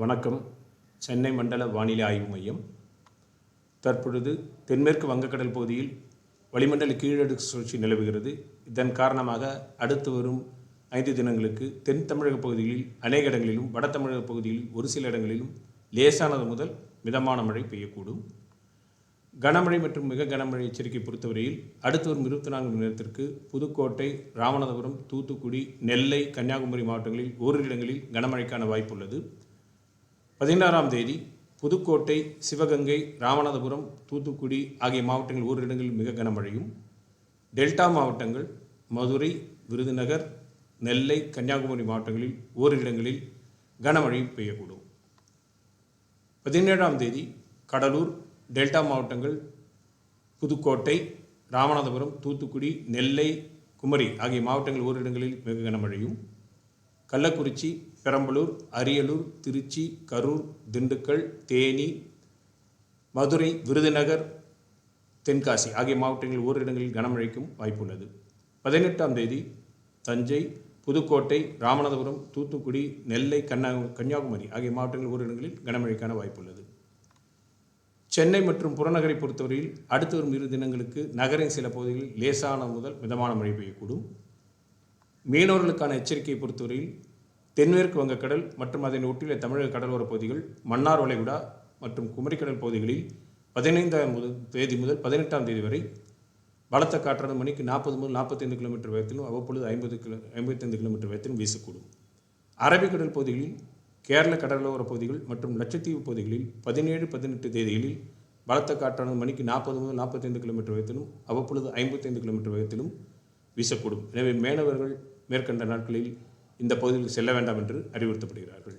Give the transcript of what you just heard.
வணக்கம். சென்னை மண்டல வானிலை ஆய்வு மையம். தற்பொழுது தென்மேற்கு வங்கக்கடல் பகுதியில் வளிமண்டல கீழடுக்கு சுழற்சி நிலவுகிறது. இதன் காரணமாக அடுத்து வரும் ஐந்து தினங்களுக்கு தென் தமிழக பகுதிகளில் அநேக இடங்களிலும் வட தமிழக பகுதியில் ஒரு சில இடங்களிலும் லேசானது முதல் மிதமான மழை பெய்யக்கூடும். கனமழை மற்றும் மிக கனமழை எச்சரிக்கை பொறுத்தவரையில் அடுத்து வரும் இருபத்தி நான்கு மணி நேரத்திற்கு புதுக்கோட்டை ராமநாதபுரம் தூத்துக்குடி நெல்லை கன்னியாகுமரி மாவட்டங்களில் ஓரிரு இடங்களில் கனமழைக்கான வாய்ப்புள்ளது பதினாறாம் தேதி புதுக்கோட்டை சிவகங்கை ராமநாதபுரம் தூத்துக்குடி ஆகிய மாவட்டங்கள் ஓரிடங்களில் மிக கனமழையும் டெல்டா மாவட்டங்கள் மதுரை விருதுநகர் நெல்லை கன்னியாகுமரி மாவட்டங்களில் ஓரிடங்களில் கனமழை கனமழையும் பெய்யக்கூடும். பதினேழாம் தேதி கடலூர் டெல்டா மாவட்டங்கள் புதுக்கோட்டை ராமநாதபுரம் தூத்துக்குடி நெல்லை குமரி ஆகிய மாவட்டங்கள் ஓரிடங்களில் மிக கனமழையும் கள்ளக்குறிச்சி பெரம்பலூர் அரியலூர் திருச்சி கரூர் திண்டுக்கல் தேனி மதுரை விருதுநகர் தென்காசி ஆகிய மாவட்டங்களில் ஓரிடங்களில் கனமழைக்கும் வாய்ப்புள்ளது. பதினெட்டாம் தேதி தஞ்சை புதுக்கோட்டை ராமநாதபுரம் தூத்துக்குடி நெல்லை கன்னா கன்னியாகுமரி ஆகிய மாவட்டங்களில் ஓரிடங்களில் கனமழைக்கான வாய்ப்புள்ளது. சென்னை மற்றும் புறநகரை பொறுத்தவரையில் அடுத்து வரும் இரு தினங்களுக்கு நகரின் சில பகுதிகளில் லேசான முதல் மிதமான மழை பெய்யக்கூடும். மீனவர்களுக்கான எச்சரிக்கையை பொறுத்தவரையில் தென்மேற்கு வங்கக்கடல் மற்றும் அதனை ஒட்டியுள்ள தமிழக கடலோரப் பகுதிகள் மன்னார் வளைகுடா மற்றும் குமரிக்கடல் பகுதிகளில் பதினைந்தாம் முதல் தேதி முதல் பதினெட்டாம் தேதி வரை பலத்த காற்றான மணிக்கு நாற்பது முதல் நாற்பத்தைந்து கிலோமீட்டர் வேகத்திலும் அவ்வப்பொழுது ஐம்பது கிலோ ஐம்பத்தைந்து கிலோமீட்டர் வேகத்திலும் வீசக்கூடும். அரபிக்கடல் பகுதிகளில் கேரள கடலோர பகுதிகள் மற்றும் லட்சத்தீவு பகுதிகளில் பதினேழு பதினெட்டு தேதிகளில் பலத்த காற்றான மணிக்கு நாற்பது முதல் நாற்பத்தைந்து கிலோமீட்டர் வேகத்திலும் அவ்வப்பொழுது ஐம்பத்தைந்து கிலோமீட்டர் வேகத்திலும் வீசக்கூடும். எனவே மேலவர்கள் மேற்கண்ட நாட்களில் இந்த பகுதியில் செல்ல வேண்டாம் என்று அறிவுறுத்தப்படுகிறார்கள்.